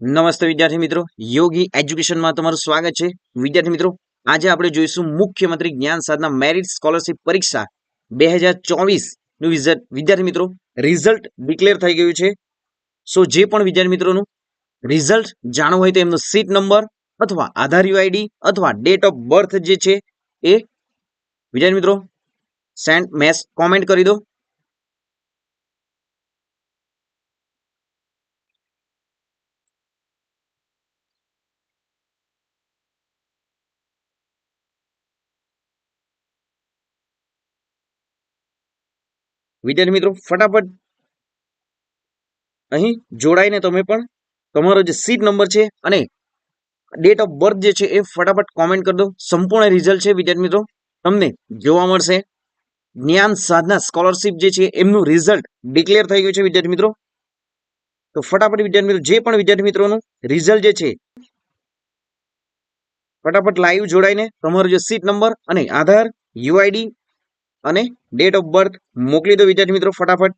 નમસ્તે વિદ્યાર્થી મિત્રો. યોગી એજ્યુકેશનમાં તમારું સ્વાગત છે. વિદ્યાર્થી મિત્રો, આજે આપણે જોઈશું મુખ્યમંત્રી જ્ઞાન સાધના મેરિટ સ્કોલરશિપ પરીક્ષા બે હજાર ચોવીસનું રિઝલ્ટ. વિદ્યાર્થી મિત્રો, રિઝલ્ટ ડિક્લેર થઈ ગયું છે. સો જે પણ વિદ્યાર્થી મિત્રોનું રિઝલ્ટ જાણવું હોય તો એમનો સીટ નંબર અથવા આધાર યુઆઈડી અથવા ડેટ ઓફ બર્થ જે છે એ વિદ્યાર્થી મિત્રો સેન્ડ મેસ કોમેન્ટ કરી દો. વિદ્યાર્થી મિત્રો, ફટાફટ અહીં જોડાઈને તમે પણ તમારો જે સીટ નંબર છે અને ડેટ ઓફ બર્થ જે છે એ ફટાફટ કોમેન્ટ કરી દો. સંપૂર્ણ રિઝલ્ટ છે વિદ્યાર્થી મિત્રો. તમને જોવા મળશે. જ્ઞાન સાધના સ્કોલરશિપ જે છે એમનું રિઝલ્ટ ડિક્લેર થઈ ગયું છે વિદ્યાર્થી મિત્રો. તો ફટાફટ વિદ્યાર્થી મિત્રો, જે પણ વિદ્યાર્થી મિત્રોનું રિઝલ્ટ જે છે, ફટાફટ લાઈવ જોડાઈને તમારો જે સીટ નંબર અને આધાર યુઆઈડી અને ડેટ ઓફ બર્થ મોકલી દો વિદ્યાર્થી મિત્રો ફટાફટ.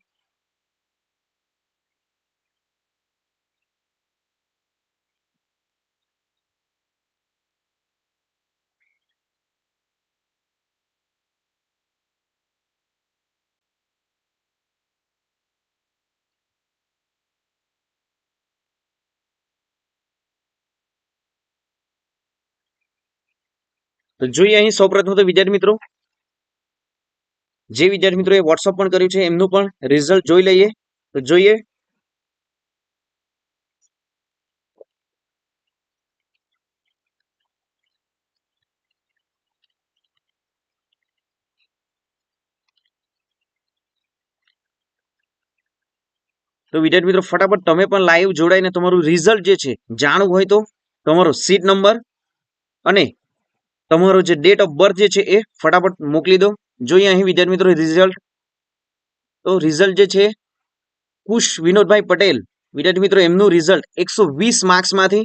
તો જોઈએ અહીં સૌપ્રથમ તો વિદ્યાર્થી મિત્રો જે વિદ્યાર્થી મિત્રોએ વોટ્સઅપ પણ કર્યું છે, એમનું પણ રિઝલ્ટ જોઈ લઈએ. તો જોઈએ. તો વિદ્યાર્થી મિત્રો, ફટાફટ તમે પણ લાઈવ જોડાઈને તમારું રિઝલ્ટ જે છે, જાણવું હોય તો તમારો સીટ નંબર અને તમારો જે ડેટ ઓફ બર્થ જે છે એ ફટાફટ મોકલી દો. જોઈએ અહીં વિદ્યાર્થી મિત્રો રિઝલ્ટ તો રિઝલ્ટ જે છે, કુશ વિનોદભાઈ પટેલ. વિદ્યાર્થી મિત્રો, એમનું રિઝલ્ટ એકસો વીસ માર્ક્સમાંથી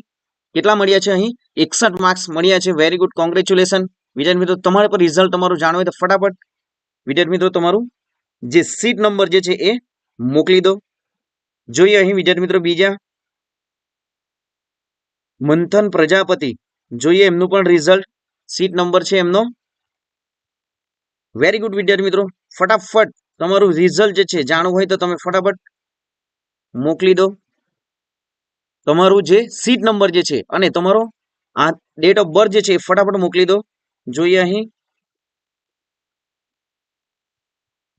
કેટલા મળ્યા છે અહીં? એકસઠ માર્ક્સ મળ્યા છે. વેરી ગુડ કોંગ્રેચ્યુલેશન વિદ્યાર્થી મિત્રો, તમારે પર રિઝલ્ટ તમારું જાણવું હોય તો ફટાફટ વિદ્યાર્થી મિત્રો, તમારું જે સીટ નંબર જે છે એ મોકલી દો. જોઈએ અહીં વિદ્યાર્થી મિત્રો બીજા. મંથન પ્રજાપતિ. જોઈએ એમનું પણ રિઝલ્ટ સીટ નંબર છે એમનો વેરી ગુડ વિદ્યાર્થી મિત્રો. ફટાફટ તમારું રિઝલ્ટ જે છે, જાણવું હોય તો તમે ફટાફટ મોકલી દો. તમારું જે સીટ નંબર જે છે અને તમારો આ ડેટ ઓફ બર્થ જે છે એ ફટાફટ મોકલી દો. જોઈએ અહીં.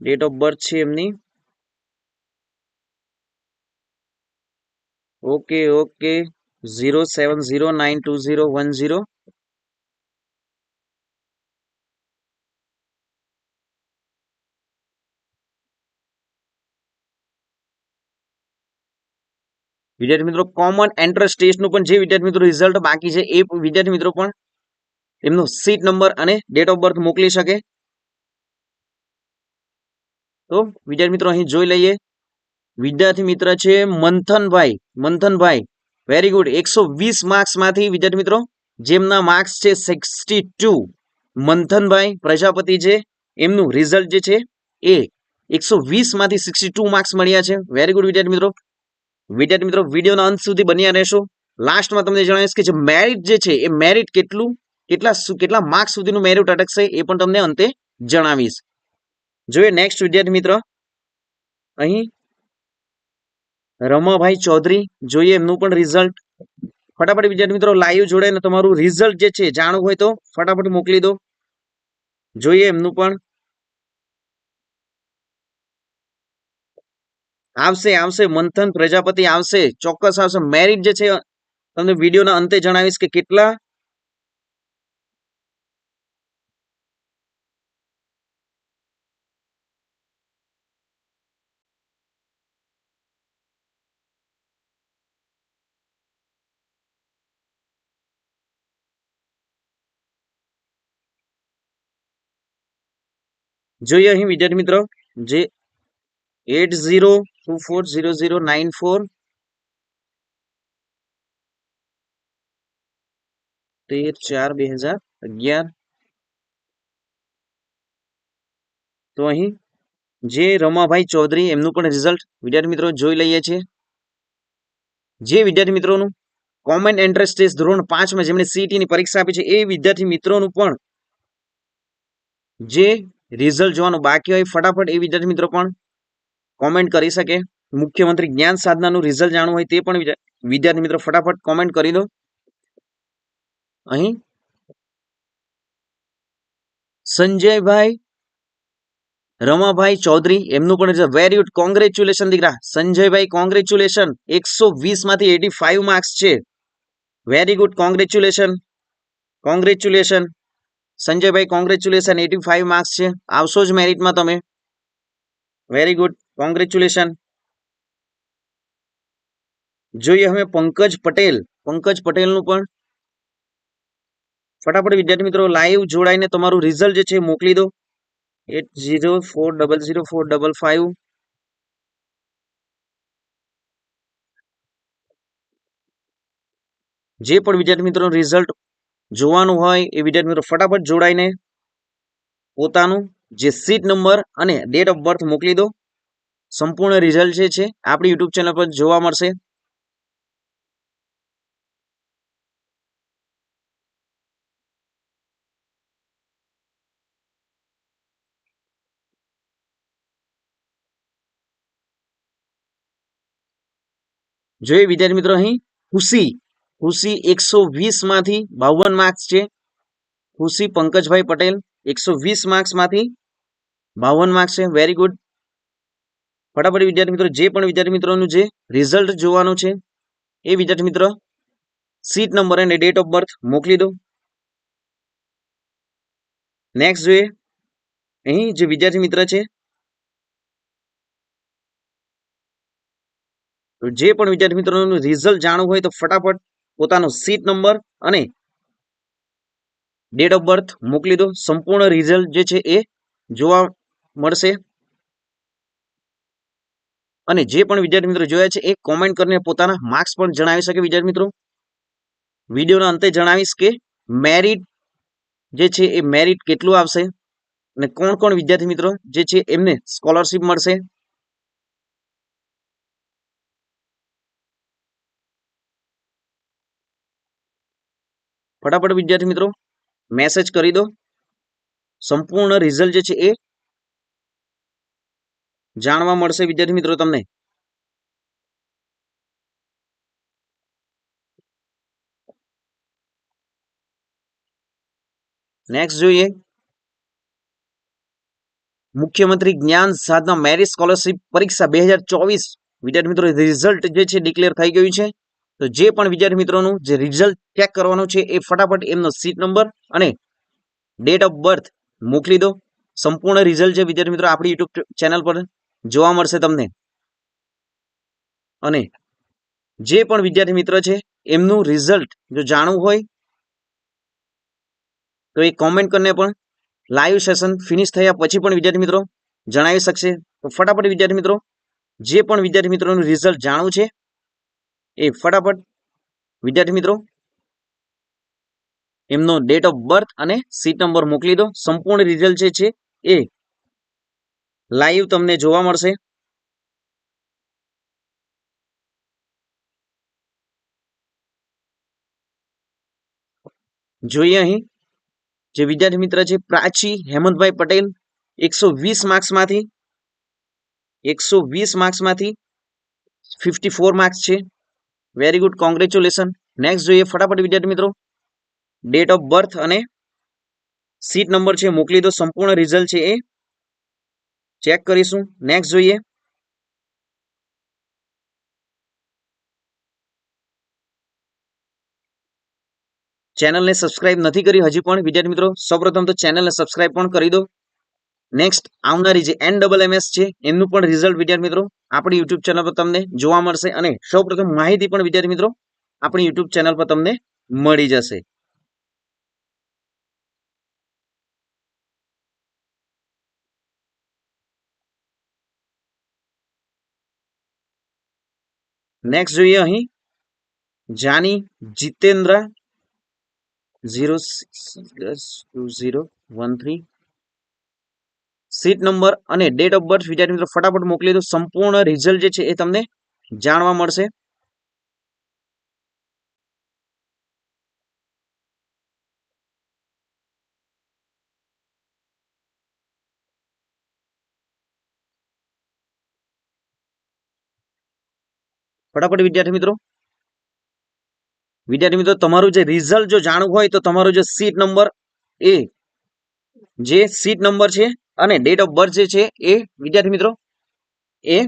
ડેટ ઓફ બર્થ છે એમની. Okay okay zero seven zero nine two zero one zero વિદ્યાર્થી મિત્રો કોમન એન્ટ્રન્સ ટેસ્ટનું પણ જે વિદ્યાર્થી મિત્રો રિઝલ્ટ બાકી છે, એ વિદ્યાર્થી મિત્રો પણ એમનો સીટ નંબર અને ડેટ ઓફ બર્થ મોકલી શકે. તો વિદ્યાર્થી મિત્રો અહીં જોઈ લઈએ. વિદ્યાર્થી મિત્ર છે મંથનભાઈ. મંથનભાઈ વેરી ગુડ એકસો વીસ માર્ક્સમાંથી વિદ્યાર્થી મિત્રો, જેમના માર્ક્સ છે સિક્સટી ટુ મંથનભાઈ, પ્રજાપતિ છે, એમનું રિઝલ્ટ જે છે એ એકસો વીસમાંથી સિક્સટી ટુ માર્ક્સ મળ્યા છે. વેરી ગુડ વિદ્યાર્થી મિત્રો. વિદ્યાર્થી મિત્રો, વિડીયોના અંત સુધી બન્યા રહેશો. લાસ્ટમાં તમને જણાવીશ કે જે મેરિટ જે છે, એ મેરિટ કેટલું, કેટલા કેટલા માર્ક્સ સુધીનું મેરિટ અટકશે એ પણ તમને અંતે જણાવીશ. જોઈએ નેક્સ્ટ વિદ્યાર્થી મિત્ર. અહીં રમાભાઈ ચૌધરી, જોઈએ એમનું પણ રિઝલ્ટ ફટાફટ વિદ્યાર્થી મિત્રો લાઈવ જોડાઈને તમારું રિઝલ્ટ જે છે, જાણવું હોય તો ફટાફટ મોકલી દો. જોઈએ એમનું પણ આવશે આવશે, મંથન પ્રજાપતિ આવશે, ચોક્કસ આવશે. મેરિટ જે છે, તમને વિડીયોના અંતે જણાવીશ કે કેટલા? જોઈએ અહીં વિદ્યાર્થી મિત્રો, જે eight zero two four zero zero nine four તેર ચાર બે હજાર અગિયાર તો અહીં જે રમાભાઈ ચૌધરી એમનું પણ રિઝલ્ટ વિદ્યાર્થી મિત્રો જોઈ લઈએ છીએ। જે વિદ્યાર્થી મિત્રોનું કોમન એન્ટ્રન્સ ટેસ્ટ ધોરણ પાંચમાં જેમણે સીટીની પરીક્ષા આપી છે, એ વિદ્યાર્થી મિત્રોનું પણ જે રિઝલ્ટ જોવાનું બાકી હોય ફટાફટ એ વિદ્યાર્થી મિત્રો પણ કોમેન્ટ કરી શકે. મુખ્યમંત્રી જ્ઞાન સાધનાનું રિઝલ્ટ જાણવું હોય તે પણ વિદ્યાર્થી મિત્રો ફટાફટ કોમેન્ટ કરી દો. અહીં. સંજયભાઈ રમાભાઈ ચૌધરી, એમનું પણ વેરી ગુડ કોંગ્રેચ્યુલેશન દીકરા. સંજયભાઈ કોંગ્રેચ્યુલેશન એકસો વીસમાંથી એટી ફાઈવ માર્ક્સ છે. વેરી ગુડ કોંગ્રેચ્યુલેશન કોંગ્રેચ્યુલેશન સંજયભાઈ કોંગ્રેચ્યુલેશન એટી ફાઈવ માર્ક્સ છે. આવશો જ મેરિટમાં તમે. વેરી ગુડ કોંગ્રેચ્યુલેશન જોઈએ હવે પંકજ પટેલ, પંકજ પટેલનું પણ. ફટાફટ વિદ્યાર્થી મિત્રો લાઈવ જોડાઈને તમારું રિઝલ્ટ જે છે મોકલી દો. Eight zero four double zero four double five જે પણ વિદ્યાર્થી મિત્રોનું રિઝલ્ટ જોવાનું હોય એ વિદ્યાર્થી મિત્રો ફટાફટ જોડાઈને પોતાનું જે સીટ નંબર અને ડેટ ઓફ બર્થ મોકલી દો. સંપૂર્ણ રિઝલ્ટ જે છે, આપણી યુટ્યુબ ચેનલ પર જોવા મળશે. જોઈએ વિદ્યાર્થી મિત્રો અહીં, ખુશી. ખુશી એકસો વીસમાંથી બાવન માર્ક્સ છે. ખુશી પંકજભાઈ પટેલ એકસો વીસ માર્ક્સમાંથી બાવન માર્ક્સ છે. વેરી ગુડ ફટાફટ વિદ્યાર્થી મિત્રો, જે પણ વિદ્યાર્થી મિત્રોનું જે રિઝલ્ટ જોવાનું છે, એ વિદ્યાર્થી મિત્ર સીટ નંબર અને ડેટ ઓફ બર્થ મોકલી દો. નેક્સ્ટ જોઈએ, અહીં જે વિદ્યાર્થી મિત્ર છે જે પણ વિદ્યાર્થી મિત્રોનું રિઝલ્ટ જાણવું હોય તો ફટાફટ પોતાનો સીટ નંબર અને ડેટ ઓફ બર્થ મોકલી દો. સંપૂર્ણ રિઝલ્ટ જે છે એ જોવા મળશે. અને જે પણ વિદ્યાર્થી મિત્રો જોયા છે, એ કોમેન્ટ કરીને પોતાના માર્ક્સ પણ જણાવી શકે વિદ્યાર્થી મિત્રો. વિડીયોના અંતે જણાવીશ કે મેરિટ જે છે, એ મેરિટ કેટલું આવશે અને કોણ કોણ વિદ્યાર્થી મિત્રો જે છે, એમને સ્કોલરશિપ મળશે. ફટાફટ વિદ્યાર્થી મિત્રો મેસેજ કરી દો. સંપૂર્ણ રિઝલ્ટ જે છે, એ જાણવા મળશે વિદ્યાર્થી મિત્રો તમને. નેક્સ્ટ જોઈએ. મુખ્યમંત્રી જ્ઞાન સાધના મેરિટ સ્કોલરશિપ પરીક્ષા બે હજાર ચોવીસ. વિદ્યાર્થી મિત્રો રિઝલ્ટ જે છે ડિક્લેર થઈ ગયું છે. તો જે પણ વિદ્યાર્થી મિત્રોનું જે રિઝલ્ટ ચેક કરવાનું છે એ ફટાફટ એમનો સીટ નંબર અને ડેટ ઓફ બર્થ મોકલી દો. સંપૂર્ણ રિઝલ્ટ છે વિદ્યાર્થી મિત્રો આપણી યુટ્યુબ ચેનલ પર. જોવા મળશે તમને. અને જે પણ વિદ્યાર્થી મિત્ર છે, એમનું રિઝલ્ટ જો જાણવું હોય, તો એ કોમેન્ટ કરીને પણ લાઈવ સેશન ફિનિશ થયા પછી પણ વિદ્યાર્થી મિત્રો જણાવી શકશે. તો ફટાફટ વિદ્યાર્થી મિત્રો, જે પણ વિદ્યાર્થી મિત્રોનું રિઝલ્ટ જાણવું છે, એ ફટાફટ વિદ્યાર્થી મિત્રો એમનો ડેટ ઓફ બર્થ અને સીટ નંબર મોકલી દો. સંપૂર્ણ રિઝલ્ટ જે છે, એ લાઈવ તમને જોવા મળશે. જોઈએ અહીં, જે વિદ્યાર્થી મિત્ર છે, પ્રાચી હેમંતભાઈ પટેલ, એકસો વીસ માર્ક્સમાંથી એકસો વીસ માર્ક્સમાંથી ફિફ્ટી ફોર માર્ક્સ છે. વેરી ગુડ કોંગ્રેચ્યુલેશન નેક્સ્ટ જોઈએ ફટાફટ વિદ્યાર્થી મિત્રો ડેટ ઓફ બર્થ અને સીટ નંબર છે, મોકલી દો, સંપૂર્ણ રિઝલ્ટ છે એ. ચેક કરીશું. નેક્સ્ટ જોઈએ. ચેનલને સબસ્ક્રાઇબ નથી કરી, હજી પણ. વિદ્યાર્થી મિત્રો, સૌપ્રથમ તો ચેનલને સબસ્ક્રાઇબ પણ કરી દો. નેક્સ્ટ આવનારી જે એન ડબલ એમએસ છે, એમનું પણ રિઝલ્ટ વિદ્યાર્થી મિત્રો, આપણી યુટ્યુબ ચેનલ પર તમને જોવા મળશે. અને સૌપ્રથમ માહિતી પણ વિદ્યાર્થી મિત્રો, આપણી યુટ્યુબ ચેનલ પર તમને મળી જશે. નેક્સ્ટ જોઈએ અહીં. Jani Jitendra zero two zero one three seat number અને ડેટ ઓફ બર્થ વિદ્યાર્થી મિત્રો, ફટાફટ મોકલી દો. સંપૂર્ણ રિઝલ્ટ જે છે એ તમને જાણવા મળશે. ફટાફટ વિદ્યાર્થી મિત્રો. વિદ્યાર્થી મિત્રો, તમારું જે રિઝલ્ટ જો જાણવું હોય તો તમારો જે સીટ નંબર એ, જે સીટ નંબર છે અને ડેટ ઓફ બર્થ જે છે એ, વિદ્યાર્થી મિત્રો, એ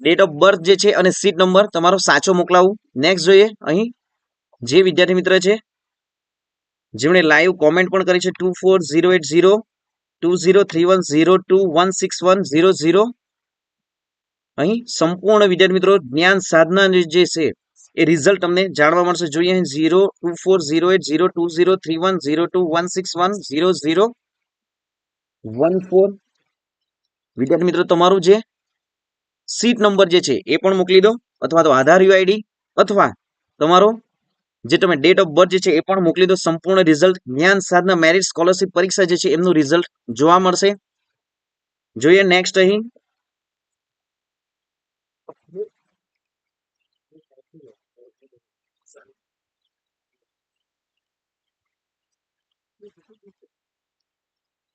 ડેટ ઓફ બર્થ જે છે અને સીટ નંબર તમારો સાચો મોકલાવું. નેક્સ્ટ જોઈએ અહીં જે વિદ્યાર્થી મિત્ર છે, જેમણે લાઈવ કોમેન્ટ પણ કરી છે two four zero eight zero two zero three one zero two one six one zero zero અહીં સંપૂર્ણ વિદ્યાર્થી મિત્રો જ્ઞાન સાધના જે છે, એ રિઝલ્ટ તમને જાણવા મળશે. જોઈએ અહીં zero two four zero eight zero two zero three one zero two one six one zero zero one four વિદ્યાર્થી મિત્રો, તમારું જે સીટ નંબર જે છે, એ પણ મોકલી દો, અથવા તો આધાર યુઆઈડી અથવા તમારો જે તમે ડેટ ઓફ બર્થ જે છે, એ પણ મોકલી દો. સંપૂર્ણ રિઝલ્ટ જ્ઞાન સાધના મેરિટ સ્કોલરશિપ પરીક્ષા જે છે, એમનું રિઝલ્ટ જોવા મળશે. જોઈએ નેક્સ્ટ અહીં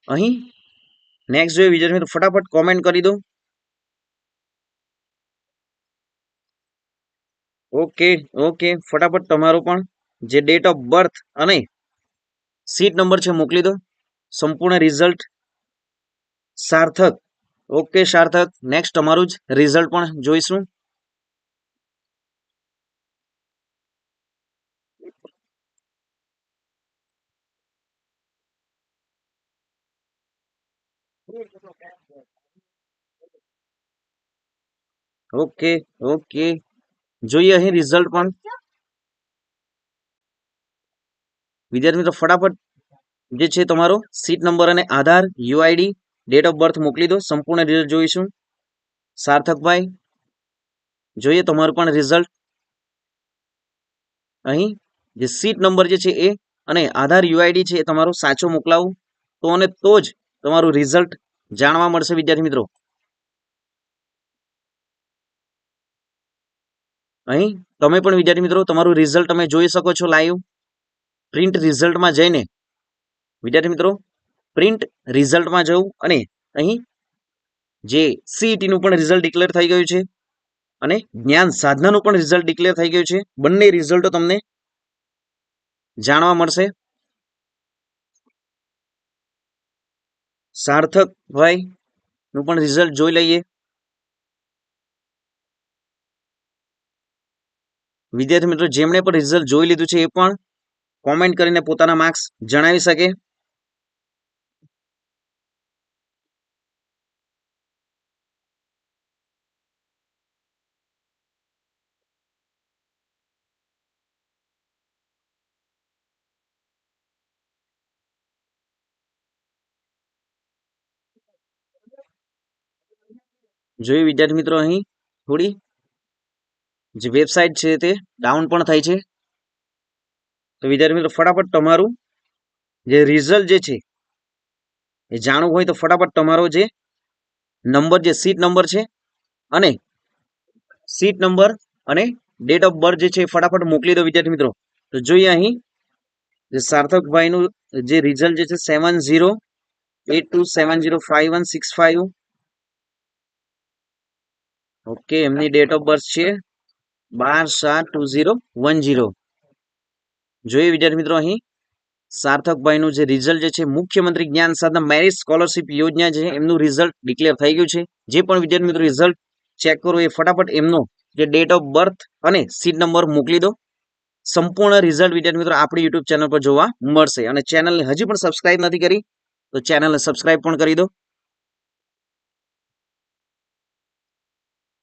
અહીં. નેક્સ્ટ જોઈએ વિજય તો ફટાફટ કોમેન્ટ કરી દો ઓકે ઓકે ફટાફટ તમારો પણ જે ડેટ ઓફ બર્થ અને સીટ નંબર છે મોકલી દો. સંપૂર્ણ રિઝલ્ટ સાર્થક. ઓકે સાર્થક. નેક્સ્ટ તમારું જ રિઝલ્ટ પણ જોઈશું. ઓકે ઓકે જોઈએ અહીં રિઝલ્ટ પણ. વિદ્યાર્થી મિત્રો, ફટાફટ જે છે તમારો સીટ નંબર અને Aadhaar UID date of birth મોકલી દો. સંપૂર્ણ રિઝલ્ટ જોઈશું. સાર્થકભાઈ, જોઈએ તમારું પણ રિઝલ્ટ અહીં જે સીટ નંબર જે છે એ અને આધાર યુઆઈડી છે એ તમારો સાચો મોકલાવું. તો અને તો જ તમારું રિઝલ્ટ જાણવા મળશે વિદ્યાર્થી મિત્રો. અહીં તમે પણ વિદ્યાર્થી મિત્રો તમારું રિઝલ્ટ તમે જોઈ શકો છો લાઈવ પ્રિન્ટ રિઝલ્ટમાં જઈને વિદ્યાર્થી મિત્રો પ્રિન્ટ રિઝલ્ટમાં જવું અને અહીં જે સીઈટીનું પણ રિઝલ્ટ ડિક્લેર થઈ ગયું છે અને જ્ઞાન સાધનાનું પણ રિઝલ્ટ ડિક્લેર થઈ ગયું છે. બંને રિઝલ્ટો તમને જાણવા મળશે. સાર્થક ભાઈ પણ રિઝલ્ટ જોઈ લઈએ. વિદ્યાર્થી મિત્રો, જેમણે પણ રિઝલ્ટ જોઈ લીધું છે એ પણ કોમેન્ટ કરીને પોતાના માર્ક્સ જણાવી શકે. જોયું વિદ્યાર્થી મિત્રો અહીં થોડી જે વેબસાઇટ છે તે ડાઉન પણ થાય છે. તો વિદ્યાર્થી મિત્રો, ફટાફટ તમારું જે રિઝલ્ટ જે છે, એ જાણવું હોય તો ફટાફટ તમારો જે નંબર જે સીટ નંબર છે અને સીટ નંબર અને ડેટ ઓફ બર્થ જે છે એ ફટાફટ મોકલી દો વિદ્યાર્થી મિત્રો. તો જોઈએ અહીં, જે સાર્થકભાઈનું જે રિઝલ્ટ જે છે seven zero eight two seven zero five one six five okay એમની ડેટ ઓફ બર્થ છે બાર સાત ટુ ઝીરો વન ઝીરો. જોઈએ વિદ્યાર્થી મિત્રો અહીં સાર્થકભાઈનું જે રિઝલ્ટ જે છે, મુખ્યમંત્રી જ્ઞાન સાધના મેરિટ સ્કોલરશિપ યોજના છે, એમનું રિઝલ્ટ ડિક્લેર થઈ ગયું છે. જે પણ વિદ્યાર્થી મિત્રો રિઝલ્ટ ચેક કરો, એ ફટાફટ એમનો જે ડેટ ઓફ બર્થ અને સીટ નંબર મોકલી દો. સંપૂર્ણ રિઝલ્ટ વિદ્યાર્થી મિત્રો આપણી યુટ્યુબ ચેનલ પર જોવા મળશે. અને ચેનલને હજી પણ સબસ્ક્રાઇબ નથી કરી, તો ચેનલને સબસ્ક્રાઇબ પણ કરી દો.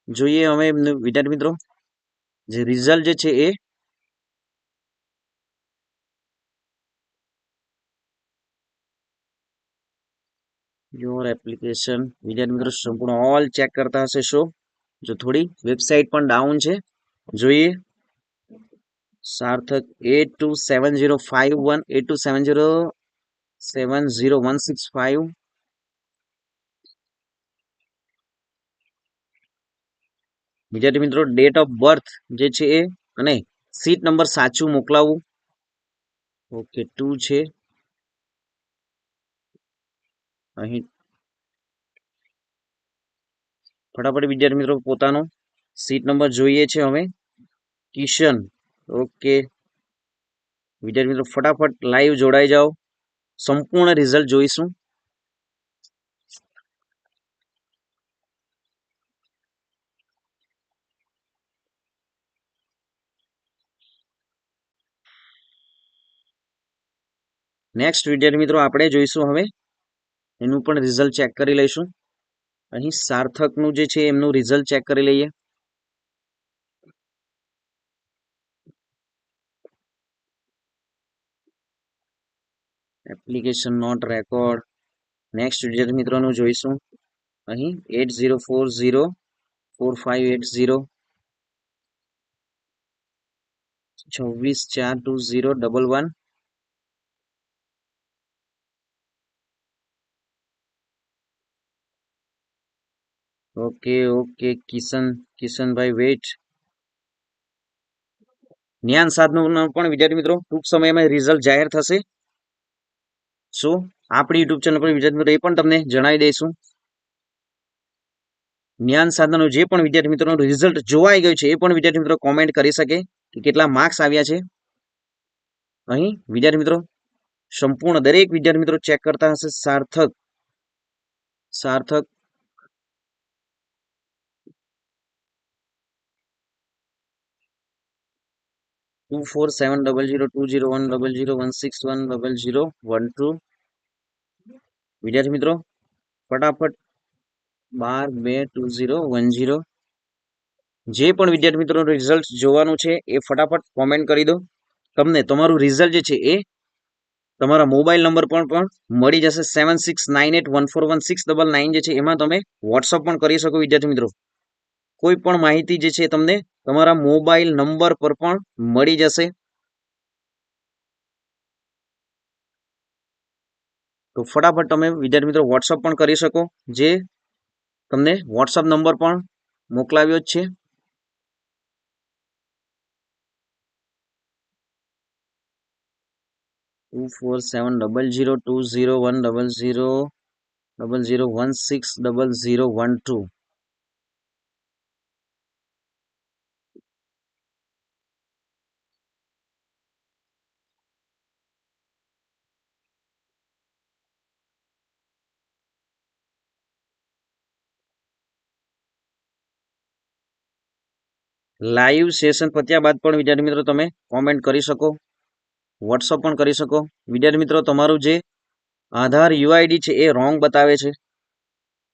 જોઈએ અમે વિદ્યાર્થી મિત્રો જે રિઝલ્ટ જે છે એ યોર એપ્લિકેશન વિદ્યાર્થી મિત્રો, સંપૂર્ણ ઓલ ચેક કરતા હશે શો? જો થોડી વેબસાઇટ પણ ડાઉન છે, જોઈએ. Sarthak eight two seven zero five one eight two seven zero seven zero one six five વિદ્યાર્થી મિત્રો ડેટ ઓફ બર્થ જે છે એ અને સીટ નંબર સાચું મોકલાવવું ઓકે ટુ છે. અહીં ફટાફટ વિદ્યાર્થી મિત્રો, પોતાનો સીટ નંબર જોઈએ છે અમે કિશન ઓકે વિદ્યાર્થી મિત્રો, ફટાફટ લાઈવ જોડાઈ જાઓ. સંપૂર્ણ રિઝલ્ટ જોઈશું. નેક્સ્ટ વિદ્યાર્થી મિત્રો આપણે જોઈશું હવે. એનું પણ રિઝલ્ટ ચેક કરી લઈશું. અહીં સાર્થકનું જે છે એમનું રિઝલ્ટ ચેક કરી લઈએ. એપ્લિકેશન નોટ રેકોર્ડ નેક્સ્ટ વિદ્યાર્થી મિત્રોનું જોઈશું. અહીં eight zero four zero four five eight zero છવ્વીસ ચાર two zero double one okay okay Kishan, Kishanbhai wet જ્ઞાન સાધનું પણ વિદ્યાર્થી મિત્રો, ટૂંક સમયમાં રિઝલ્ટ જાહેર થશે. શું આપણી યુટ્યુબ ચેનલ પર વિદ્યાર્થી મિત્રો, એ પણ તમને જણાવી દઈશું. જ્ઞાન સાધનો જે પણ વિદ્યાર્થી મિત્રોનું રિઝલ્ટ જોવાઈ ગયું છે, એ પણ વિદ્યાર્થી મિત્રો કોમેન્ટ કરી શકે કે કેટલા માર્ક્સ આવ્યા છે. અહીં વિદ્યાર્થી મિત્રો, સંપૂર્ણ દરેક વિદ્યાર્થી મિત્રો ચેક કરતા હશે, Sarthak. Sarthak two four seven double zero two zero one double zero one six one double zero one two વિદ્યાર્થી મિત્રો, ફટાફટ બાર બે ટુ ઝીરો વન ઝીરો જે પણ વિદ્યાર્થી મિત્રોનું રિઝલ્ટ જોવાનું છે, એ ફટાફટ કોમેન્ટ કરી દો. તમને તમારું રિઝલ્ટ જે છે એ તમારા મોબાઈલ નંબર પણ પણ મળી જશે seven six nine eight one four one six double nine જે છે, એમાં તમે વોટ્સઅપ પણ કરી શકો વિદ્યાર્થી મિત્રો. કોઈ પણ માહિતી જે છે તમને તમારા મોબાઈલ નંબર પર પણ મળી જશે. તો ફટાફટ તમે વિદ્યાર્થી મિત્રો વોટ્સઅપ પણ કરી શકો, જે તમને વોટ્સઅપ નંબર પણ મોકલાવ્યો જ છે. Two four seven double zero two zero one double zero double zero one six double zero one two live session પત્યા બાદ પણ વિદ્યાર્થી મિત્રો તમે કોમેન્ટ કરી શકો વોટ્સઅપ પણ કરી શકો. વિદ્યાર્થી મિત્રો, તમારું જે આધાર યુઆઈડી છે એ રોંગ બતાવે છે.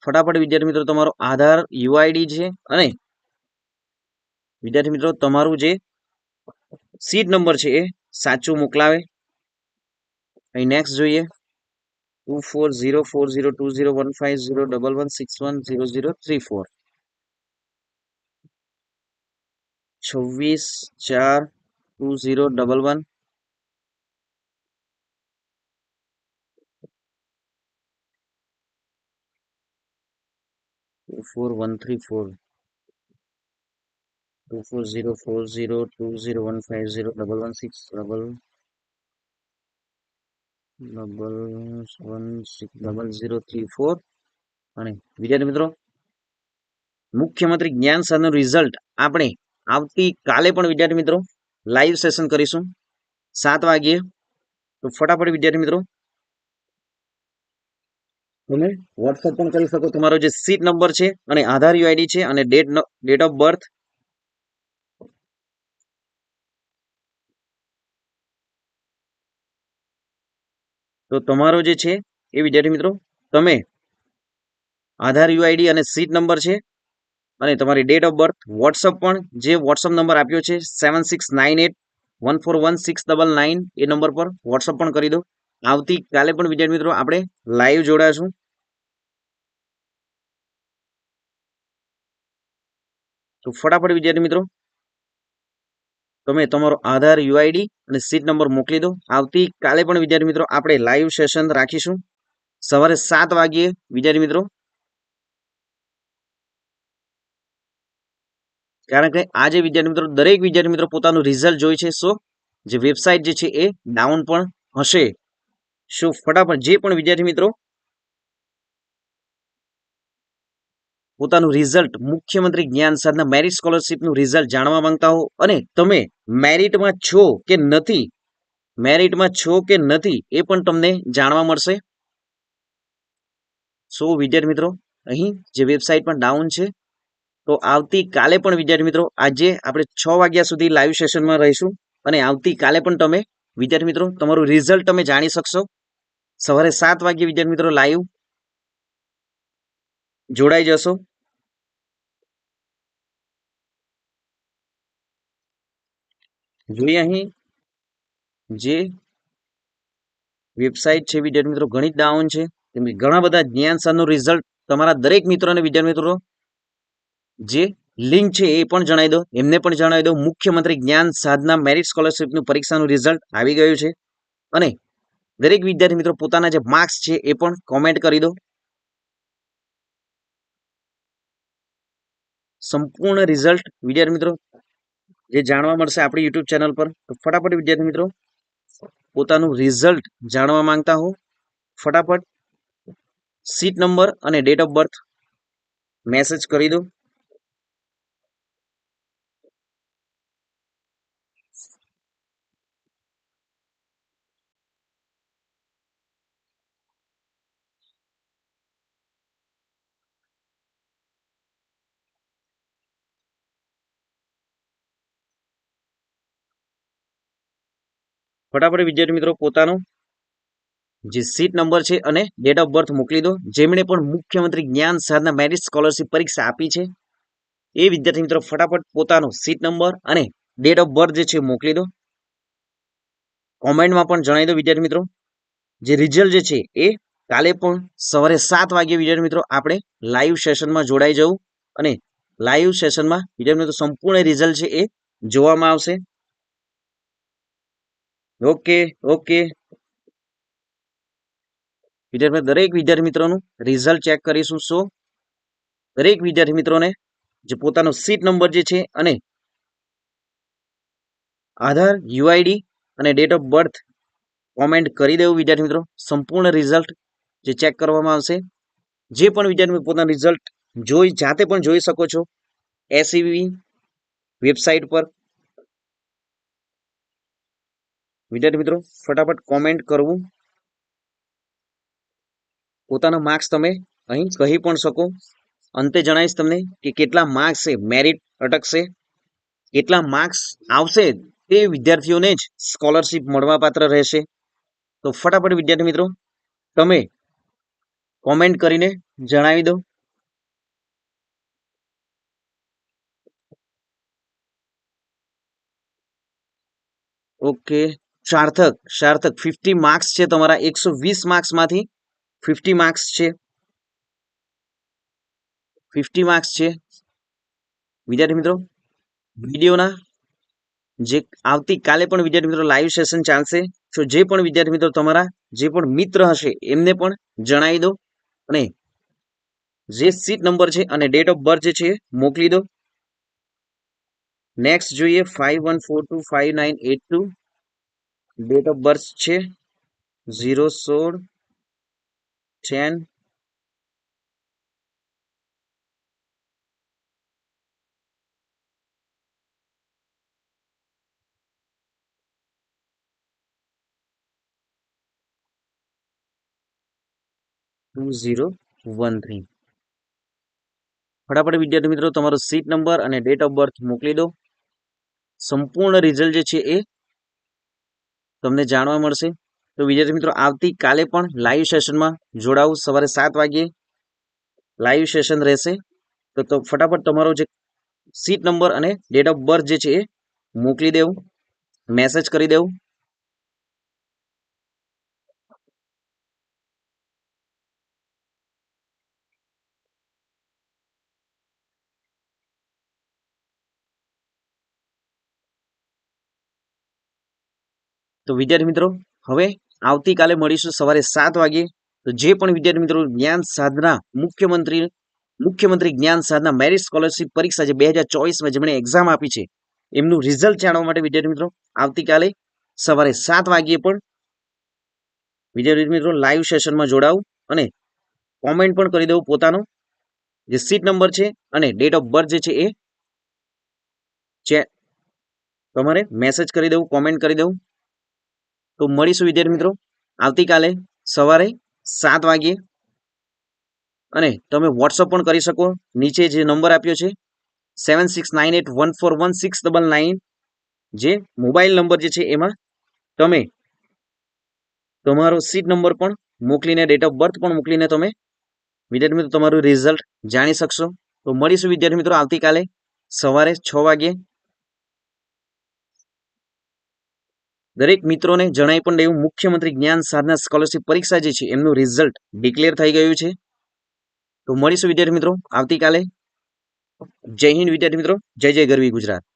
ફટાફટ વિદ્યાર્થી મિત્રો, તમારો આધાર યુઆઈડી છે અને વિદ્યાર્થી મિત્રો, તમારું જે સીટ નંબર છે એ સાચું મોકલાવે. અહીં નેક્સ્ટ જોઈએ. Two four zero four zero two zero one five zero double one six one zero zero three four છવ્વીસ ચાર two zero double one. Two four one three four. Two four zero four zero two zero one five zero double one six double. Double one six double zero three four. અને વિદ્યાર્થી મિત્રો, મુખ્યમંત્રી જ્ઞાન સાધનનું result આપણે આવતીકાલે પણ, વિદ્યાર્થી મિત્રો લાઈવ સેશન કરીશું. સાત વાગ્યે. તો ફટાફટ, વિદ્યાર્થી મિત્રો, તમે વોટ્સઅપ પણ કરી શકો. તમારો જે સીટ નંબર છે અને આધાર યુઆઈડી છે અને ડેટ ડેટ ઓફ બર્થ તો તમારો જે છે એ, વિદ્યાર્થી મિત્રો, તમે આધાર યુઆઈડી અને સીટ નંબર છે અને તમારી ડેટ ઓફ બર્થ વોટ્સઅપ પણ જે વોટ્સઅપ નંબર આપ્યો છે seven six nine eight one four one six double nine એ નંબર પર વોટ્સઅપ પણ કરી દો. આવતીકાલે પણ, વિદ્યાર્થી મિત્રો, આપણે લાઈવ જોડાશું. તો ફટાફટ, વિદ્યાર્થી મિત્રો, તમે તમારો આધાર યુઆઈડી અને સીટ નંબર મોકલી દો. આવતીકાલે પણ, વિદ્યાર્થી મિત્રો, આપણે લાઈવ સેશન રાખીશું. સવારે સાત વાગ્યે, વિદ્યાર્થી મિત્રો કારણ કે આજે વિદ્યાર્થી મિત્રો, દરેક વિદ્યાર્થી મિત્રો પોતાનું રિઝલ્ટ જોઈ છે. સો જે વેબસાઇટ જે છે એ ડાઉન પણ હશે. શું ફટાફટ જે પણ વિદ્યાર્થી મિત્રો પોતાનું રિઝલ્ટ મુખ્યમંત્રી જ્ઞાન સાધના મેરિટ સ્કોલરશીપનું રિઝલ્ટ જાણવા માંગતા હો અને તમે મેરિટમાં છો કે નથી મેરિટમાં છો કે નથી એ પણ તમને જાણવા મળશે. સો વિદ્યાર્થી મિત્રો, અહીં જે વેબસાઇટ પણ ડાઉન છે તો આવતીકાલે પણ, વિદ્યાર્થી મિત્રો, આજે આપણે છ વાગ્યા સુધી લાઈવ સેશનમાં રહીશું અને આવતીકાલે પણ તમે, વિદ્યાર્થી મિત્રો, તમારું રિઝલ્ટ તમે જાણી શકશો. સવારે સાત વાગ્યે, વિદ્યાર્થી મિત્રો લાઈવ જોડાઈ જશો. જોઈએ અહીં જે વેબસાઇટ છે, વિદ્યાર્થી મિત્રો ઘણી ડાઉન છે ઘણા બધા જ્ઞાન સરનું રિઝલ્ટ તમારા દરેક મિત્રોને, વિદ્યાર્થી મિત્રો જે લિંક છે એ પણ જણાવી દો. એમને પણ જણાવી દો. મુખ્યમંત્રી જ્ઞાન સાધના મેરિટ સ્કોલરશિપનું પરીક્ષાનું રિઝલ્ટ આવી ગયું છે. અને દરેક વિદ્યાર્થી મિત્રો પોતાના જે માર્ક્સ છે એ પણ કોમેન્ટ કરી દો. સંપૂર્ણ રિઝલ્ટ વિદ્યાર્થી મિત્રો જે જાણવા મળશે આપણી યુટ્યુબ ચેનલ પર. તો ફટાફટ વિદ્યાર્થી મિત્રો પોતાનું રિઝલ્ટ જાણવા માંગતા હો. ફટાફટ સીટ નંબર અને ડેટ ઓફ બર્થ મેસેજ કરી દો. ફટાફટ વિદ્યાર્થી મિત્રો પોતાનો જે સીટ નંબર છે અને ડેટ ઓફ બર્થ મોકલી દો. જેમણે પણ મુખ્યમંત્રી જ્ઞાન સાધના મેરિટ સ્કોલરશિપ પરીક્ષા આપી છે, એ વિદ્યાર્થી મિત્રો ફટાફટ પોતાનો સીટ નંબર અને ડેટ ઓફ બર્થ જે છે મોકલી દો. કોમેન્ટમાં પણ જણાવી દો વિદ્યાર્થી મિત્રો. જે રિઝલ્ટ જે છે એ કાલે પણ સવારે સાત વાગ્યે વિદ્યાર્થી મિત્રો આપણે લાઈવ સેશનમાં જોડાઈ જવું. અને લાઈવ સેશનમાં વિદ્યાર્થી મિત્રો સંપૂર્ણ રિઝલ્ટ છે એ જોવામાં આવશે. ઓકે ઓકે વિદ્યાર્થી દરેક વિદ્યાર્થી મિત્રોનું રિઝલ્ટ ચેક કરીશું. સો દરેક વિદ્યાર્થી મિત્રોને જે પોતાનો સીટ નંબર જે છે અને આધાર યુઆઈડી અને ડેટ ઓફ બર્થ કોમેન્ટ કરી દેવું વિદ્યાર્થી મિત્રો. સંપૂર્ણ રિઝલ્ટ જે ચેક કરવામાં આવશે. જે પણ વિદ્યાર્થી પોતાનું રિઝલ્ટ જોઈ, જાતે પણ જોઈ શકો છો. એસીવી વેબસાઇટ પર વિદ્યાર્થી મિત્રો, ફટાફટ કોમેન્ટ કરવું. પોતાના માર્ક્સ તમે અહીં કહી પણ શકો. અંતે જણાવીશ તમને કે કેટલા માર્ક્સ છે મેરિટ અટકશે કેટલા માર્ક્સ આવશે તે વિદ્યાર્થીઓને જ સ્કોલરશિપ મળવાપાત્ર રહેશે. તો ફટાફટ વિદ્યાર્થી મિત્રો, તમે કોમેન્ટ કરીને જણાવી દો. ઓકે સાર્થક સાર્થક. ફિફ્ટી માર્ક્સ છે તમારા, એકસો વીસ માર્ક્સમાંથી ફિફ્ટી માર્ક્સ છે. ફિફ્ટી માર્ક્સ છે. વિદ્યાર્થી મિત્રો, વિડીયોના જે આવતીકાલે પણ વિદ્યાર્થી મિત્રો લાઈવ સેશન ચાલશે. તો જે પણ વિદ્યાર્થી મિત્રો તમારા, જે પણ મિત્ર હશે, એમને પણ જણાવી દો અને જે સીટ નંબર છે અને ડેટ ઓફ બર્થ જે છે, મોકલી દો. નેક્સ્ટ જોઈએ five one four two five nine eight two date of birth છે ઝીરો સોળ ten two zero one three ફટાફટ વિદ્યાર્થી મિત્રો, તમારો સીટ નંબર અને ડેટ ઓફ બર્થ મોકલી દો. સંપૂર્ણ રિઝલ્ટ જે છે એ તમને જાણવા મળશે. તો વિદ્યાર્થી મિત્રો, આવતીકાલે પણ લાઈવ સેશનમાં જોડાવું. સવારે સાત વાગ્યે લાઈવ સેશન રહેશે. તો તો ફટાફટ તમારો જે સીટ નંબર અને ડેટ ઓફ બર્થ જે છે એ મોકલી દેવું. મેસેજ કરી દેવું. તો વિદ્યાર્થી મિત્રો, હવે આવતીકાલે મળીશું સવારે સાત વાગે. તો જે પણ વિદ્યાર્થી મિત્રો જ્ઞાન સાધના મુખ્યમંત્રી મુખ્યમંત્રી જ્ઞાન સાધના મેરિટ સ્કોલરશિપ પરીક્ષા જે બે હજાર ચોવીસમાં જેમણે એક્ઝામ આપી છે, એમનું રિઝલ્ટ જાણવા માટે વિદ્યાર્થી મિત્રો આવતીકાલે સવારે સાત વાગ્યે પણ વિદ્યાર્થી મિત્રો લાઈવ સેશનમાં જોડાવું અને કોમેન્ટ પણ કરી દઉં પોતાનો. જે સીટ નંબર છે અને ડેટ ઓફ બર્થ જે છે એ છે તમારે મેસેજ કરી દઉં કોમેન્ટ કરી દેવું. તો મળીશું વિદ્યાર્થી મિત્રો. આવતીકાલે સવારે સાત વાગ્યે. અને તમે વોટ્સઅપ પણ કરી શકો. નીચે જે નંબર આપ્યો છે seven six nine eight one four one six double nine જે મોબાઈલ નંબર જે છે, એમાં તમે તમારો સીટ નંબર પણ મોકલીને ડેટ ઓફ બર્થ પણ મોકલીને તમે વિદ્યાર્થી મિત્રો, તમારું રિઝલ્ટ જાણી શકશો. તો મળીશું વિદ્યાર્થી મિત્રો, આવતીકાલે સવારે છ વાગ્યે. દરેક મિત્રોને જણાવી પણ દેવું, મુખ્યમંત્રી જ્ઞાન સાધના સ્કોલરશિપ પરીક્ષા જે છે, એમનું રિઝલ્ટ ડિક્લેર થઈ ગયું છે. તો મળીશું વિદ્યાર્થી મિત્રો, આવતીકાલે. જય હિન્દ વિદ્યાર્થી મિત્રો, જય જય ગરવી ગુજરાત.